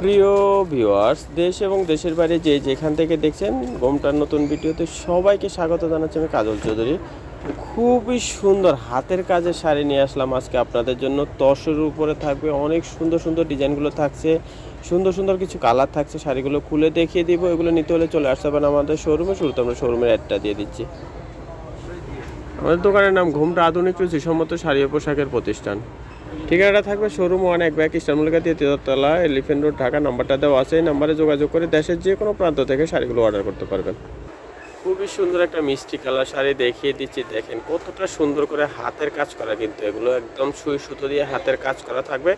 প্রিয় ভিউয়ার্স, দেশ এবং দেশের বাইরে যে যেখান থেকে দেখছেন গোমটার নতুন ভিডিওতে সবাইকে স্বাগত জানাচ্ছি আমি কাজল চৌধুরী। খুবই সুন্দর হাতের কাজে শাড়ি নিয়ে আসলাম আজকে আপনাদের জন্য। তসরের উপরে থাকবে, অনেক সুন্দর সুন্দর ডিজাইনগুলো থাকছে, সুন্দর সুন্দর কিছু কালার থাকছে, শাড়িগুলো খুলে দেখিয়ে দিব। এগুলো নিতে হলে চলে আসতে পারেন আমাদের শোরুমে শুরুতে আমরা শোরুমের অ্যাডটা দিয়ে দিচ্ছি। আমাদের দোকানের নাম ঘুমটা আধুনিক রুচিসম্মত শাড়ি পোশাকের প্রতিষ্ঠান। ঠিকানাটা থাকবে শোরুম ওয়ান এক ব্যাগ ইস্টানমুলিকা দিয়ে তেতলা এলিফেন্ট রোড ঢাকা, নাম্বারটা দেওয়া আছে। এই নাম্বারে যোগাযোগ করে দেশের যে কোনো প্রান্ত থেকে শাড়িগুলো অর্ডার করতে পারবেন। খুবই সুন্দর একটা মিষ্টি কালার শাড়ি দেখিয়ে দিচ্ছি। দেখেন কতটা সুন্দর করে হাতের কাজ করা কিন্তু এগুলো একদম সুই সুতো দিয়ে হাতের কাজ করা থাকবে।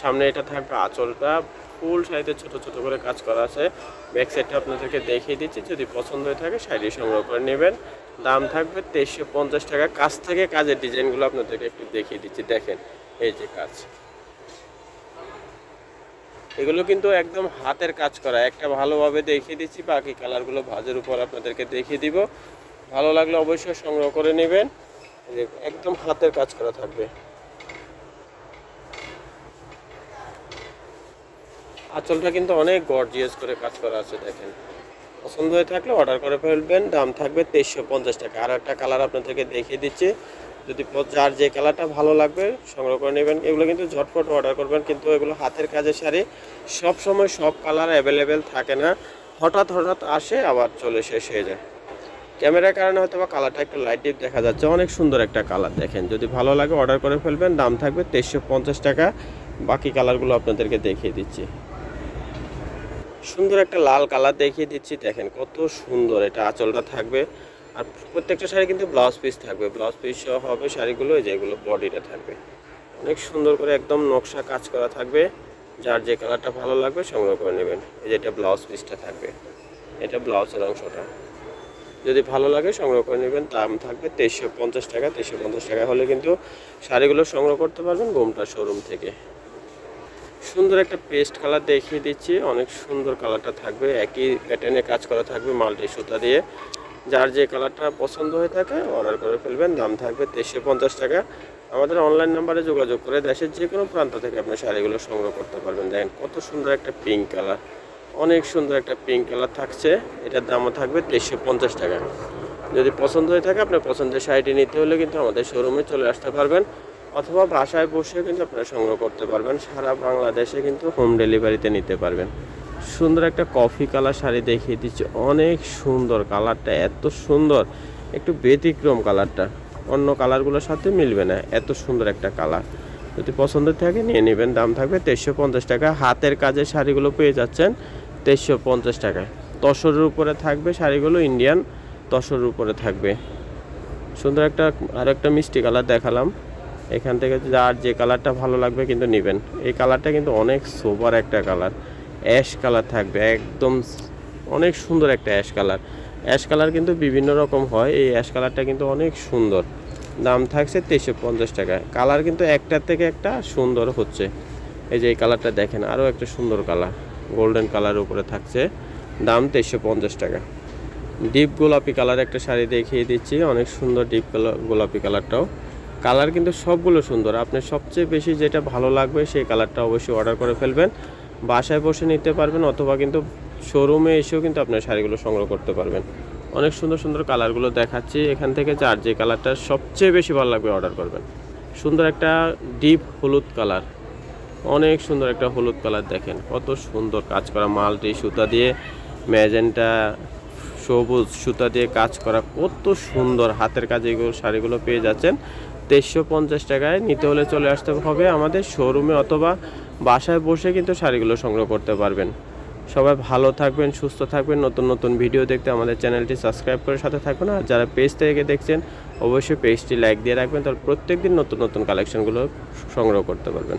সামনে এটা থাকবে আঁচলটা। ফুল শাড়িতে ছোট ছোট করে কাজ করা আছে। ব্যাক সাইডটা আপনাদেরকে দেখিয়ে দিচ্ছি। যদি পছন্দ হয়ে থাকে শাড়ি সংগ্রহ করে নেবেন। দাম থাকবে তেইশশো পঞ্চাশ টাকা। কাছ থেকে কাজের ডিজাইনগুলো আপনাদেরকে একটু দেখিয়ে দিচ্ছি। দেখেন এই যে কাজ। এগুলো কিন্তু একদম হাতের কাজ করা। একটা ভালোভাবে দেখিয়ে দিচ্ছি, বাকি কালারগুলো ভাজের উপর আপনাদেরকে দেখিয়ে দিব। ভালো লাগলে অবশ্যই সংগ্রহ করে নেবেন। একদম হাতের কাজ করা থাকবে। আঁচলটা কিন্তু অনেক গর্জিয়াস করে কাজ করা আছে, দেখেন। পছন্দ হয়ে থাকলে অর্ডার করে ফেলবেন। দাম থাকবে তেইশশো পঞ্চাশ টাকা। আর একটা কালার আপনাদেরকে দেখিয়ে দিচ্ছি। যদি যার যে কালারটা ভালো লাগবে, সংগ্রহ করে নেবেন। এগুলো কিন্তু ঝটপট অর্ডার করবেন, কিন্তু এগুলো হাতের কাজের শাড়ি। সব সময় সব কালার অ্যাভেলেবেল থাকে না। হঠাৎ হঠাৎ আসে, আবার চলে শেষ হয়ে যায় ক্যামেরার কারণে হয়তো বা কালারটা একটু লাইট ডিপ দেখা যাচ্ছে। অনেক সুন্দর একটা কালার দেখেন। যদি ভালো লাগে অর্ডার করে ফেলবেন। দাম থাকবে তেইশশো পঞ্চাশ টাকা। বাকি কালারগুলো আপনাদেরকে দেখিয়ে দিচ্ছি। সুন্দর একটা লাল কালার দেখিয়ে দিচ্ছি। দেখেন কত সুন্দর এটা আঁচলটা থাকবে। আর প্রত্যেকটা শাড়ি কিন্তু ব্লাউজ পিস থাকবে। ব্লাউজ পিস সহ হবে শাড়িগুলো, এই যেগুলো বডিটা থাকবে। অনেক সুন্দর করে একদম নকশা কাজ করা থাকবে। যার যে কালারটা ভালো লাগবে সংগ্রহ করে নেবেন। এই যে এটা ব্লাউজ পিসটা থাকবে। এটা ব্লাউজের অংশটা। যদি ভালো লাগে সংগ্রহ করে নেবেন, দাম থাকবে তেইশশো পঞ্চাশ টাকা। তেইশশো পঞ্চাশ টাকা হলে কিন্তু শাড়িগুলো সংগ্রহ করতে পারবেন গোমটা শোরুম থেকে। সুন্দর একটা পেস্ট কালার দেখিয়ে দিচ্ছি। অনেক সুন্দর কালারটা থাকবে। একই প্যাটার্নে কাজ করা থাকবে মাল্টি সুতা দিয়ে। যার যে কালারটা পছন্দ হয়ে থাকে অর্ডার করে ফেলবেন। দাম থাকবে তেইশশো পঞ্চাশ টাকা। আমাদের অনলাইন নাম্বারে যোগাযোগ করে দেশের যে কোনো প্রান্ত থেকে আপনি শাড়িগুলো সংগ্রহ করতে পারবেন। দেখেন কত সুন্দর একটা পিঙ্ক কালার অনেক সুন্দর একটা পিঙ্ক কালার থাকছে। এটার দামও থাকবে তেইশশো পঞ্চাশ টাকা। যদি পছন্দ হয়ে থাকে আপনার পছন্দের শাড়িটি নিতে হলে কিন্তু আমাদের শোরুমে চলে আসতে পারবেন। অথবা বাসায় বসে কিন্তু আপনারা সংগ্রহ করতে পারবেন। সারা বাংলাদেশে কিন্তু হোম ডেলিভারিতে নিতে পারবেন। সুন্দর একটা কফি কালার শাড়ি দেখিয়ে দিচ্ছি। অনেক সুন্দর কালারটা এত সুন্দর। একটু ব্যতিক্রম কালারটা অন্য কালারগুলোর সাথে মিলবে না, এত সুন্দর একটা কালার যদি পছন্দ থাকে নিয়ে নেবেন। দাম থাকবে তেইশশো পঞ্চাশ টাকা। হাতের কাজের শাড়িগুলো পেয়ে যাচ্ছেন তেইশশো পঞ্চাশ টাকায় তসরের উপরে থাকবে শাড়িগুলো ইন্ডিয়ান তসরের উপরে থাকবে। সুন্দর একটা আর একটা মিষ্টি কালার দেখালাম। এখান থেকে যার যে কালারটা ভালো লাগবে কিন্তু নেবেন। এই কালারটা কিন্তু অনেক সোবার একটা কালার। অ্যাশ কালার থাকবে, একদম অনেক সুন্দর একটা অ্যাশ কালার। অ্যাশ কালার কিন্তু বিভিন্ন রকম হয়, এই অ্যাশ কালারটা কিন্তু অনেক সুন্দর। দাম থাকছে তেইশশো পঞ্চাশ টাকা। কালার কিন্তু একটার থেকে একটা সুন্দর হচ্ছে। এই যে এই কালারটা দেখেন, আরও একটা সুন্দর কালার। গোল্ডেন কালার উপরে থাকছে, দাম তেইশশো পঞ্চাশ টাকা। ডিপ গোলাপি কালার একটা শাড়ি দেখিয়ে দিচ্ছি, অনেক সুন্দর ডিপ গোলাপি কালারটাও। কালার কিন্তু সবগুলো সুন্দর। আপনার সবচেয়ে বেশি যেটা ভালো লাগবে সেই কালারটা অবশ্যই অর্ডার করে ফেলবেন। বাসায় বসে নিতে পারবেন অথবা কিন্তু শোরুমে এসেও কিন্তু আপনার শাড়িগুলো সংগ্রহ করতে পারবেন। অনেক সুন্দর সুন্দর কালারগুলো দেখাচ্ছি। এখান থেকে যার যে কালারটা সবচেয়ে বেশি ভালো লাগবে অর্ডার করবেন। সুন্দর একটা ডিপ হলুদ কালার। অনেক সুন্দর একটা হলুদ কালার দেখেন। কত সুন্দর কাজ করা মালটি, সুতা দিয়ে ম্যাজেন্টা, সবুজ সুতা দিয়ে কাজ করা। কত সুন্দর হাতের কাজে এগুলো শাড়িগুলো পেয়ে যাচ্ছেন। তেইশশো পঞ্চাশ টাকায় নিতে হলে চলে আসতে হবে আমাদের শোরুমে অথবা বাসায় বসে কিন্তু শাড়িগুলো সংগ্রহ করতে পারবেন। সবাই ভালো থাকবেন, সুস্থ থাকবেন। নতুন নতুন ভিডিও দেখতে আমাদের চ্যানেলটি সাবস্ক্রাইব করে সাথে থাকবেন আর যারা পেজ থেকে দেখছেন, অবশ্যই পেজটি লাইক দিয়ে রাখবেন। তাহলে প্রত্যেকদিন নতুন নতুন কালেকশনগুলো সংগ্রহ করতে পারবেন।